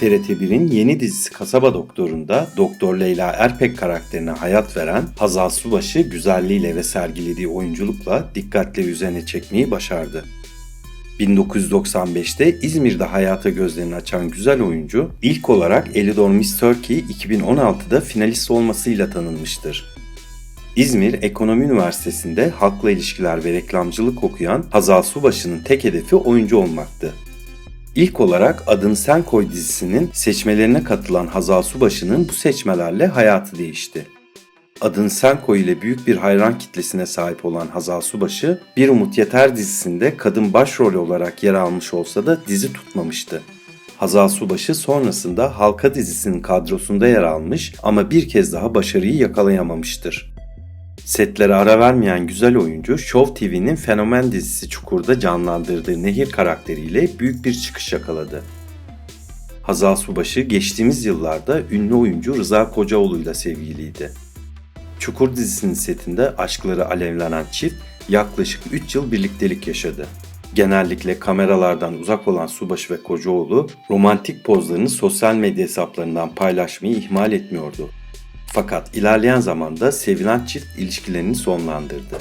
TRT1'in yeni dizisi Kasaba Doktoru'nda Doktor Leyla Erpek karakterine hayat veren Hazal Subaşı güzelliğiyle ve sergilediği oyunculukla dikkatle üzerine çekmeyi başardı. 1995'te İzmir'de hayata gözlerini açan güzel oyuncu, ilk olarak Elidor Miss Turkey 2016'da finalist olmasıyla tanınmıştır. İzmir Ekonomi Üniversitesi'nde halkla ilişkiler ve reklamcılık okuyan Hazal Subaşı'nın tek hedefi oyuncu olmaktı. İlk olarak Adını Sen Koy dizisinin seçmelerine katılan Hazal Subaşı'nın bu seçmelerle hayatı değişti. Adın Sen Koy ile büyük bir hayran kitlesine sahip olan Hazal Subaşı, Bir Umut Yeter dizisinde kadın başrol olarak yer almış olsa da dizi tutmamıştı. Hazal Subaşı sonrasında Halka dizisinin kadrosunda yer almış ama bir kez daha başarıyı yakalayamamıştır. Setlere ara vermeyen güzel oyuncu, Show TV'nin Fenomen dizisi Çukur'da canlandırdığı Nehir karakteriyle büyük bir çıkış yakaladı. Hazal Subaşı geçtiğimiz yıllarda ünlü oyuncu Rıza Kocaoğlu'yla sevgiliydi. Çukur dizisinin setinde aşkları alevlenen çift yaklaşık 3 yıl birliktelik yaşadı. Genellikle kameralardan uzak olan Subaşı ve Kocaoğlu romantik pozlarını sosyal medya hesaplarından paylaşmayı ihmal etmiyordu. Fakat ilerleyen zamanda sevilen çift ilişkilerini sonlandırdı.